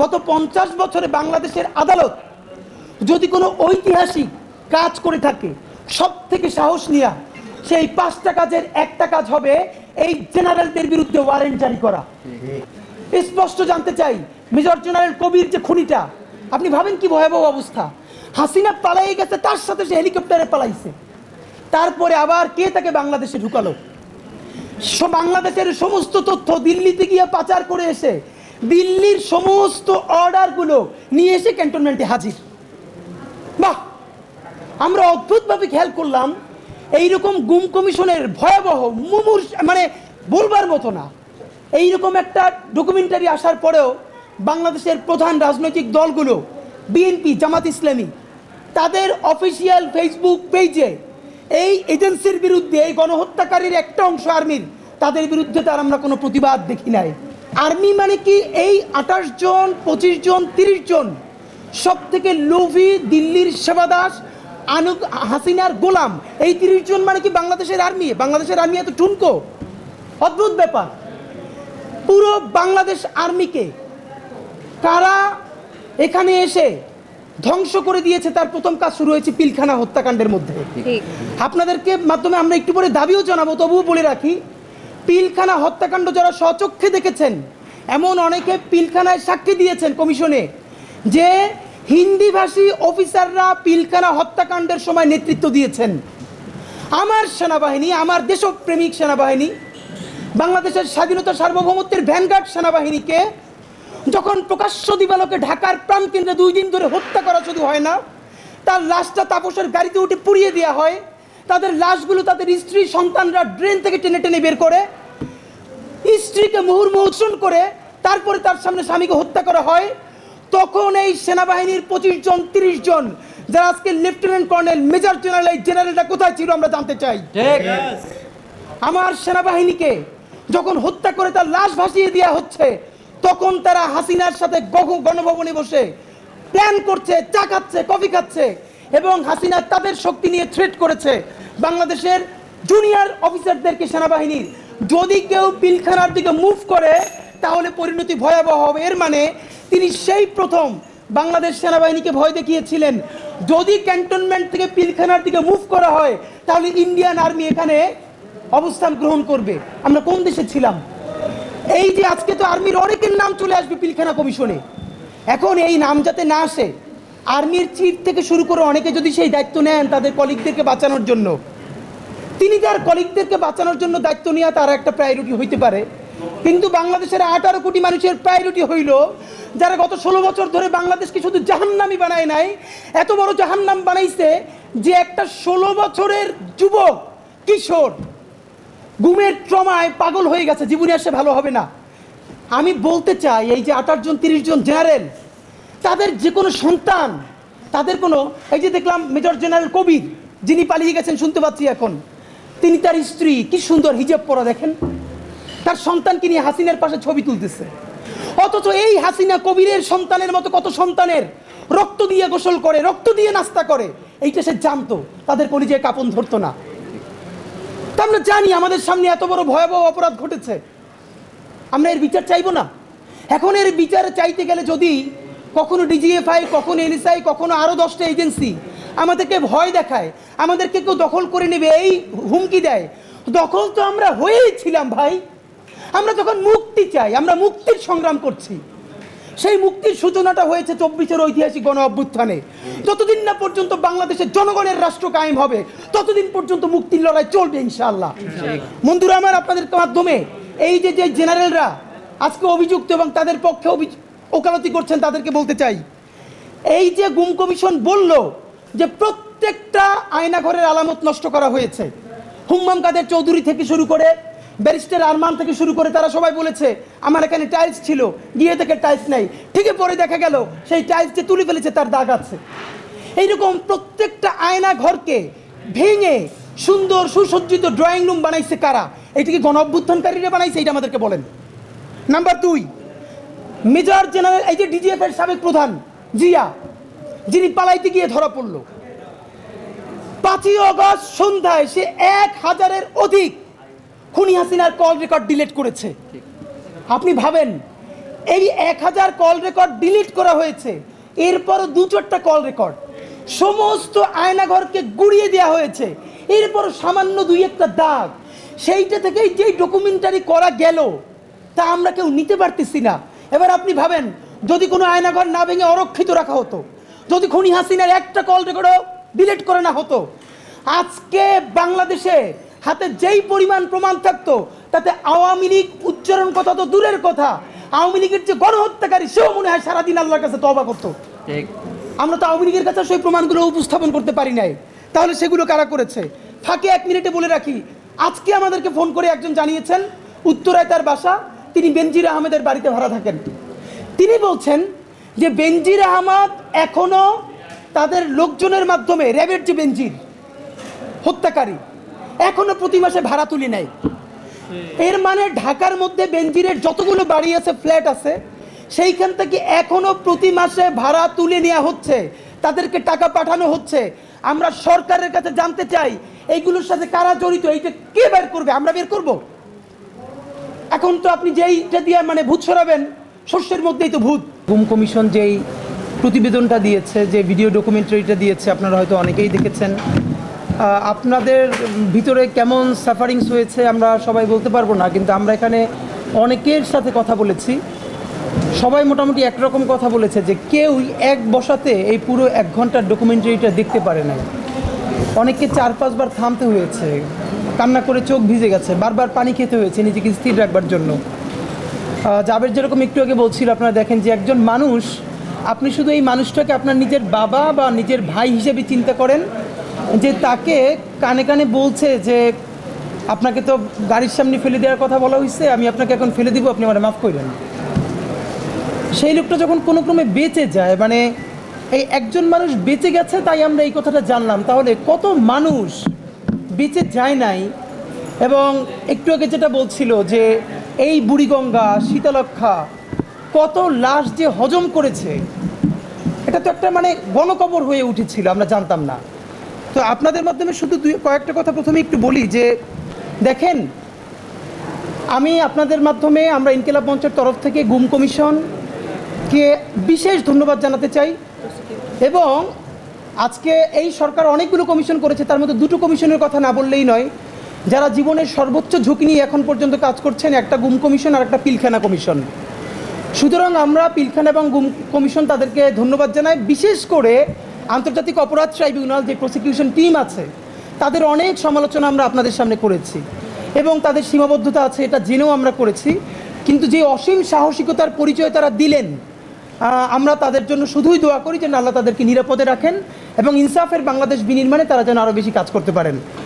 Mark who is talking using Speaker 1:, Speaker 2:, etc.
Speaker 1: গত পঞ্চাশ বছরে বাংলাদেশের আদালত যদি কোনো ঐতিহাসিক কাজ করে থাকে সব থেকে সাহস নিয়া সেই পাঁচটা কাজের একটা কাজ হবে, এই জেনারেলদের বিরুদ্ধে ওয়ারেন্ট জারি করা। স্পষ্ট জানতে চাই, মেজর জেনারেল কবির যে খুনিটা, আপনি ভাবেন কি ভয়াবহ অবস্থা? হাসিনা পালাই গেছে, তার সাথে সে হেলিকপ্টারে পালাইছে। তারপরে আবার কে তাকে বাংলাদেশে ঢুকালো? বাংলাদেশের সমস্ত তথ্য দিল্লিতে গিয়ে পাচার করে এসে দিল্লির সমস্ত অর্ডারগুলো নিয়ে এসে ক্যান্টনমেন্টে হাজির। বাহ! আমরা অদ্ভুতভাবে খেয়াল করলাম, এইরকম গুম কমিশনের ভয়াবহ মুমূর্ষ মানে বলবার মতো না। এইরকম একটা ডকুমেন্টারি আসার পরেও বাংলাদেশের প্রধান রাজনৈতিক দলগুলো বিএনপি জামাত ইসলামী, তাদের অফিসিয়াল ফেসবুক পেজে এই এজেন্সির বিরুদ্ধে এই গণহত্যাকারীর একটা অংশ আর্মির তাদের বিরুদ্ধে তার আমরা কোনো প্রতিবাদ দেখি নাই। আর্মি মানে কি এই আঠাশ জন পঁচিশ জন তিরিশ জন? সব থেকে লোভি দিল্লির সেবাদাস আনু হাসিনার গোলাম। এই তিরিশ জন মানে কি বাংলাদেশের আর্মি? বাংলাদেশের আর্মি এত ঠুনকো? অদ্ভুত ব্যাপার। পুরো বাংলাদেশ আর্মিকে কারা এখানে এসে ধ্বংস করে দিয়েছে? তার প্রথম কাজ শুরু হয়েছে পিলখানা হত্যাকাণ্ডের মধ্যে। আপনাদেরকে মাধ্যমে আমরা একটু পরে দাবিও জানাব তবুও বলে রাখি পিলখানা হত্যাকাণ্ড যারা স্বচক্ষে দেখেছেন, এমন অনেকে পিলখানায় সাক্ষী দিয়েছেন কমিশনে, যে হিন্দিভাষী অফিসাররা পিলখানা হত্যাকাণ্ডের সময় নেতৃত্ব দিয়েছেন। আমার সেনাবাহিনী, আমার দেশপ্রেমিক সেনাবাহিনী, বাংলাদেশের স্বাধীনতা সার্বভৌমত্বের ভ্যানগার্ড সেনাবাহিনীকে যখন প্রকাশ্য দিবালকে ঢাকার প্রাণকেন্দ্রে দুই দিন ধরে হত্যা করা শুধু হয় না, তার লাশটা তাপসের গাড়িতে উঠে পুড়িয়ে দেওয়া হয়, তাদের লাশগুলো তাদের স্ত্রী সন্তানরা ড্রেন থেকে টেনে টেনে বের করে স্ত্রীকে মুহুর্মোচন করে তারপরে তার সামনে স্বামীকে হত্যা করা হয় তখন এই সেনাবাহিনীর পঁচিশ জন তিরিশ জন যারা আজকে লেফটেন্যান্ট কর্নেল মেজর জেনারেল এই জেনারেলটা কোথায় ছিল আমরা জানতে চাই। আমার সেনাবাহিনীকে যখন হত্যা করে তার লাশ ভাসিয়ে দেওয়া হচ্ছে তখন তারা হাসিনার সাথে গণভবনে বসে প্ল্যান করছে চা খাচ্ছে কফি খাচ্ছে এবং হাসিনা তাদের শক্তি নিয়ে থ্রেট করেছে। বাংলাদেশের জুনিয়র অফিসারদেরকে সেনাবাহিনীর যদি কেউ পিলখানার দিকে মুভ করে, তাহলে পরিণতি ভয়াবহ হবে। এর মানে তিনি সেই প্রথম বাংলাদেশ সেনাবাহিনীকে ভয় দেখিয়েছিলেন। যদি ক্যান্টনমেন্ট থেকে পিলখানার দিকে মুভ করা হয়, তাহলে ইন্ডিয়ান আর্মি এখানে অবস্থান গ্রহণ করবে। আমরা কোন দেশে ছিলাম? এই যে আজকে তো আর্মির অনেকের নাম চলে আসবে পিলখানা কমিশনে। এখন এই নাম যাতে না আসে আর্মির চিফ থেকে শুরু করে অনেকে যদি সেই দায়িত্ব নেন, তাদের কলিগদেরকে বাঁচানোর জন্য। তিনি তার কলিগদেরকে বাঁচানোর জন্য দায়িত্ব নেওয়া তার একটা প্রায়োরিটি হইতে পারে। কিন্তু বাংলাদেশের আঠারো কোটি মানুষের প্রায়োরিটি হইল যারা গত ষোলো বছর ধরে বাংলাদেশকে শুধু জাহান্নামি বানায় নাই, এত বড় জাহান্নাম বানাইছে যে একটা ষোলো বছরের যুবক, কিশোর গুমের ট্রমায় পাগল হয়ে গেছে, জীবনে আসে ভালো হবে না। আমি বলতে চাই, এই যে আঠাশ জন, তিরিশ জন জেনারেল তাদের যে কোনো সন্তান, তাদের কোনো, এই যে দেখলাম মেজর জেনারেল কবির, যিনি পালিয়ে গেছেন, শুনতে পাচ্ছি এখন তিনি তার স্ত্রী, কি সুন্দর হিজাব পরা দেখেন। তার সন্তানকে নিয়ে হাসিনার পাশে ছবি তুলতেছে? অথচ এই হাসিনা কবিরের সন্তানের মতো কত সন্তানের রক্ত দিয়ে গোসল করে, রক্ত দিয়ে নাস্তা করে, এইটা সে জানতো, তাদের কলিজায় কাপন ধরতো না। তা আমরা জানি আমাদের সামনে এত বড় ভয়াবহ অপরাধ ঘটেছে। আমরা এর বিচার চাইব না। এখন এর বিচার চাইতে গেলে যদি কখনো ডিজিএফআই কখনো এনএসআই কখনো আরও দশটা এজেন্সি আমাদেরকে ভয় দেখায়, আমাদেরকে কেউ দখল করে নেবে, এই হুমকি দেয়। দখল তো আমরা হয়েই ছিলাম ভাই। আমরা যখন মুক্তি চাই, আমরা মুক্তির সংগ্রাম করছি। সেই মুক্তির সূচনাটা হয়েছে চব্বিশের ঐতিহাসিক গণ অভ্যুত্থানে। যতদিন না পর্যন্ত বাংলাদেশের জনগণের রাষ্ট্র কায়েম হবে, ততদিন পর্যন্ত মুক্তির লড়াই চলবে ইনশাআল্লাহ। বন্ধুরা আমার আপনাদের মাধ্যমে, এই যে যে জেনারেলরা আজকে অভিযুক্ত এবং তাদের পক্ষে ওকালতি করছেন তাদেরকে বলতে চাই। এই যে গুম কমিশন বলল যে প্রত্যেকটা আয়নাঘরের আলামত নষ্ট করা হয়েছে। হুম্মাম কাদের চৌধুরী থেকে শুরু করে, ব্যারিস্টার আরমান থেকে শুরু করে তারা সবাই বলেছে, আমার এখানে টাইলস ছিল, গিয়ে থেকে টাইলস নাই। ঠিকই পরে দেখা গেল, সেই টাইলস যে তুলে ফেলেছে তার দাগ আছে। এইরকম প্রত্যেকটা আয়না ঘরকে ভেঙে সুন্দর সুসজ্জিত ড্রয়িং রুম বানাইছে কারা? এটা কি গণ অভ্যুত্থানকারীরা বানাইছে এটা আমাদেরকে বলেন। নাম্বার দুই, মেজর জেনারেল, এই যে ডিজিএফ এর সাবেক প্রধান, জিয়া যিনি পালাইতে গিয়ে ধরা পড়ল। পাঁচই অগস্ট সন্ধ্যায় সে এক হাজারের অধিক খুনি হাসিনার কল রেকর্ড ডিলিট করেছে। আপনি ভাবেন, এই এক হাজার কল রেকর্ড ডিলিট করা হয়েছে, এরপরও দু চারটা কল রেকর্ড, সমস্ত আয়নাঘরকে গুড়িয়ে দেওয়া হয়েছে এরপর সামান্য দুই একটা দাগ। সেইটা থেকেই যেই ডকুমেন্টারি করা গেল, তা আমরা কেউ নিতে পারতেছি না। এবার আপনি ভাবেন, যদি কোনো আয়নাঘর না ভেঙে অরক্ষিত রাখা হতো যদি খনি হাসিনার একটা কল রেকর্ডও ডিলিট করে না হতো আজকে বাংলাদেশে হাতে যেই পরিমাণ প্রমাণ থাকতো তাতে আওয়ামী লীগ উচ্চারণ কথা তো দূরের কথা আওয়ামী লীগের যে গণহত্যাকারী সেও মনে হয় সারাদিন আল্লাহর কাছে তবা করতো। আমরা তো আওয়ামী লীগের কাছে সেই প্রমাণগুলো উপস্থাপন করতে পারি নাই। তাহলে সেগুলো কারা করেছে? ফাঁকে এক মিনিটে বলে রাখি আজকে আমাদেরকে ফোন করে একজন জানিয়েছেন উত্তরায় তার বাসা তিনি বেনজির আহমেদের বাড়িতে ভাড়া থাকেন। তিনি বলছেন যে বেনজির আহমদ এখনও তাদের লোকজনের মাধ্যমে, র্যাবের যে বেনজির, হত্যাকারী, এখনও প্রতি মাসে ভাড়া তুলে নেয়। এর মানে ঢাকার মধ্যে বেনজিরের যতগুলো বাড়ি আছে, ফ্ল্যাট আছে, সেইখান থেকে এখনও প্রতি মাসে ভাড়া তুলে নেওয়া হচ্ছে, তাদেরকে টাকা পাঠানো হচ্ছে। আমরা সরকারের কাছে জানতে চাই, এইগুলোর সাথে কারা জড়িত, এইটা কে বের করবে, আমরা বের করব? এখন তো আপনি যেইটা দিয়ে মানে ভূত সরাবেন, শস্যের মধ্যেই তো ভূত। গুম কমিশন যেই প্রতিবেদনটা দিয়েছে, যে ভিডিও ডকুমেন্টারিটা দিয়েছে, আপনারা হয়তো অনেকেই দেখেছেন। আপনাদের ভিতরে কেমন সাফারিংস হয়েছে আমরা সবাই বলতে পারব না, কিন্তু আমরা এখানে অনেকের সাথে কথা বলেছি। সবাই মোটামুটি একরকম কথা বলেছে যে কেউই এক বসাতে এই পুরো এক ঘণ্টার ডকুমেন্টারিটা দেখতে পারে নাই। অনেককে চার পাঁচবার থামতে হয়েছে, কান্না করে চোখ ভিজে গেছে, বারবার পানি খেতে হয়েছে, নিজেকে স্থির রাখবার জন্য। জাবের যেরকম একটু আগে বলছিল, আপনারা দেখেন যে একজন মানুষ, আপনি শুধু এই মানুষটাকে আপনার নিজের বাবা বা নিজের ভাই হিসেবে চিন্তা করেন, যে তাকে কানে কানে বলছে যে আপনাকে তো গাড়ির সামনে ফেলে দেওয়ার কথা বলা হয়েছে আমি আপনাকে এখন ফেলে দিব, আপনি আমার মাফ করবেন সেই লোকটা যখন কোনো ক্রমে বেঁচে যায় মানে এই একজন মানুষ বেঁচে গেছে তাই আমরা এই কথাটা জানলাম, তাহলে কত মানুষ বেঁচে যায় নাই? এবং একটু আগে যেটা বলছিল যে এই বুড়িগঙ্গা শীতলক্ষা কত লাশ যে হজম করেছে, এটা তো একটা মানে গণকবর হয়ে উঠেছিল, আমরা জানতাম না। তো আপনাদের মাধ্যমে শুধু দুই, কয়েকটা কথা প্রথমে একটু বলি যে, দেখেন, আমি আপনাদের মাধ্যমে আমরা ইনকিলাব মঞ্চের তরফ থেকে গুম কমিশনকে বিশেষ ধন্যবাদ জানাতে চাই এবং আজকে এই সরকার অনেকগুলো কমিশন করেছে, তার মধ্যে দুটো কমিশনের কথা না বললেই নয়। যারা জীবনের সর্বোচ্চ ঝুঁকি নিয়ে এখন পর্যন্ত কাজ করছেন, একটা গুম কমিশন আর একটা পিলখানা কমিশন। সুতরাং আমরা পিলখানা এবং গুম কমিশন তাদেরকে ধন্যবাদ জানাই। বিশেষ করে আন্তর্জাতিক অপরাধ ট্রাইব্যুনাল যে প্রসিকিউশন টিম আছে, তাদের অনেক সমালোচনা আমরা আপনাদের সামনে করেছি এবং তাদের সীমাবদ্ধতা আছে, এটা জেনেও আমরা করেছি। কিন্তু যে অসীম সাহসিকতার পরিচয় তারা দিলেন আমরা তাদের জন্য শুধুই দোয়া করি যেন আল্লাহ তাদেরকে নিরাপদে রাখেন এবং ইনসাফের বাংলাদেশ বিনির্মাণে তারা যেন আরও বেশি কাজ করতে পারেন।